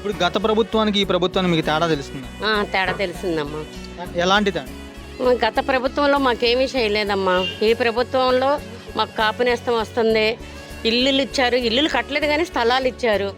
ఇప్పుడు గత ప్రభుత్వానికి ఈ ప్రభుత్వానికి మీకు తేడా తెలుస్తుంది? ఆ, తేడా తెలిసిందమ్మా. ఎలాంటి తేడా? గత ప్రభుత్వంలో మాకేమీ చేయలేదమ్మా. ఈ ప్రభుత్వంలో మాకు కాపు నేస్తం వస్తుంది. ఇల్లులు ఇచ్చారు. ఇల్లులు కట్టలేదు కానీ స్థలాలు ఇచ్చారు.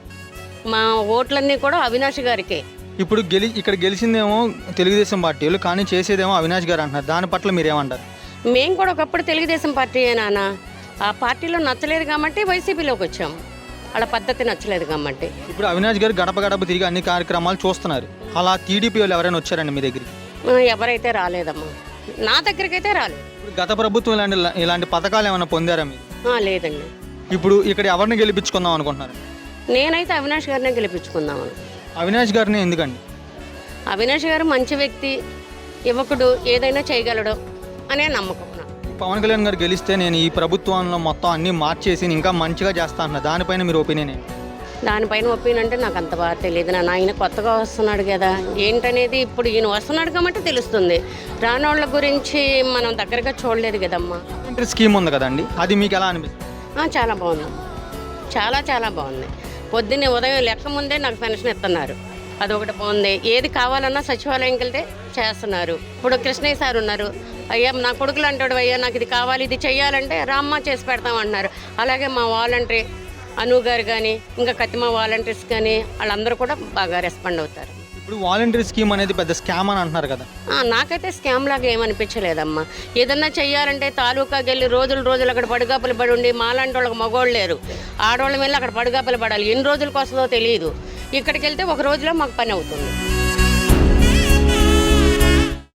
మా ఓట్లన్నీ కూడా అవినాష్ గారికే. ఇప్పుడు గెలి ఇక్కడ గెలిచిందేమో తెలుగుదేశం పార్టీలు కానీ చేసేదేమో అవినాష్ గారు అంటున్నారు. దాని పట్ల మీరు ఏమంటారు మేము కూడా ఒకప్పుడు తెలుగుదేశం పార్టీ నాన్న. ఆ పార్టీలో నచ్చలేదు కాబట్టి వైసీపీలోకి వచ్చాం. వాళ్ళ పద్ధతి నచ్చలేదు కాబట్టి ఇప్పుడు అవినాష్ గారు గడప గడప తిరిగి అన్ని కార్యక్రమాలు చూస్తున్నారు. అలా టీడీపీ వాళ్ళు ఎవరైనా వచ్చారండి మీ దగ్గరికి? ఎవరైతే రాలేదమ్మా. నా దగ్గరికి అయితే రాలేదు. ఇప్పుడు గత ప్రభుత్వం ఇలాంటి ఇలాంటి పథకాలు ఏమైనా పొందారా మీరు? ఆ, లేదండి. ఇప్పుడు ఇక్కడ ఎవరిని గెలిపించుకుందాం అనుకుంటున్నారు? నేనైతే అవినాష్ గారినే గెలిపించుకుందామను. అవినాష్ గారిని ఎందుకండి? అవినాష్ గారు మంచి వ్యక్తి యువకుడు ఏదైనా చేయగలడు అనే నమ్మకం. పవన్ కళ్యాణ్ గారు గెలిస్తే నేను ఈ ప్రభుత్వంలో మొత్తం అన్ని మార్చేసి ఇంకా మంచిగా చేస్తా అంటున్నా దానిపైన మీరు ఒపీనియన్ దానిపైన ఒపీనియన్ అంటే నాకు అంత బాగా తెలియదు నాన్న. ఆయన కొత్తగా వస్తున్నాడు కదా. ఏంటనేది ఇప్పుడు ఈయన వస్తున్నాడు కాబట్టి తెలుస్తుంది. రానోళ్ళ గురించి మనం దగ్గరగా చూడలేదు కదమ్మా. స్కీమ్ ఉంది కదండి. అది మీకు ఎలా అనిపిస్తుంది? చాలా బాగుంది. చాలా చాలా బాగుంది. పొద్దున్నే ఉదయం లెక్క ముందే నాకు పెన్షన్ ఇస్తున్నారు. అదొకటి బాగుంది. ఏది కావాలన్నా సచివాలయంకి వెళ్తే చేస్తున్నారు. ఇప్పుడు కృష్ణయ్య సార్ ఉన్నారు. అయ్యా నా కొడుకులు అంటాడు అయ్యా నాకు ఇది కావాలి ఇది చెయ్యాలంటే రామ్మ చేసి పెడతాం అంటున్నారు. అలాగే మా వాలంటరీ అను గారు కానీ ఇంకా కతిమ వాలంటీర్స్ కానీ వాళ్ళందరూ కూడా బాగా రెస్పాండ్ అవుతారు. ఇప్పుడు వాలంటీర్ స్కీమ్ అనేది పెద్ద స్కామ్ అని అంటున్నారు కదా. నాకైతే స్కామ్ లాగా ఏమనిపించలేదమ్మా ఏదన్నా చెయ్యాలంటే తాలూకాకి వెళ్ళి రోజులు రోజులు అక్కడ పడుగాపులు పడి ఉండి మాలాంటి వాళ్ళకి మగోళ్ళు లేరు. ఆడవాళ్ళ మీద అక్కడ పడుగాపులు పడాలి. ఎన్ని రోజులకు వస్తుందో తెలియదు. ఇక్కడికి వెళ్తే ఒక రోజులో మాకు పని అవుతుంది.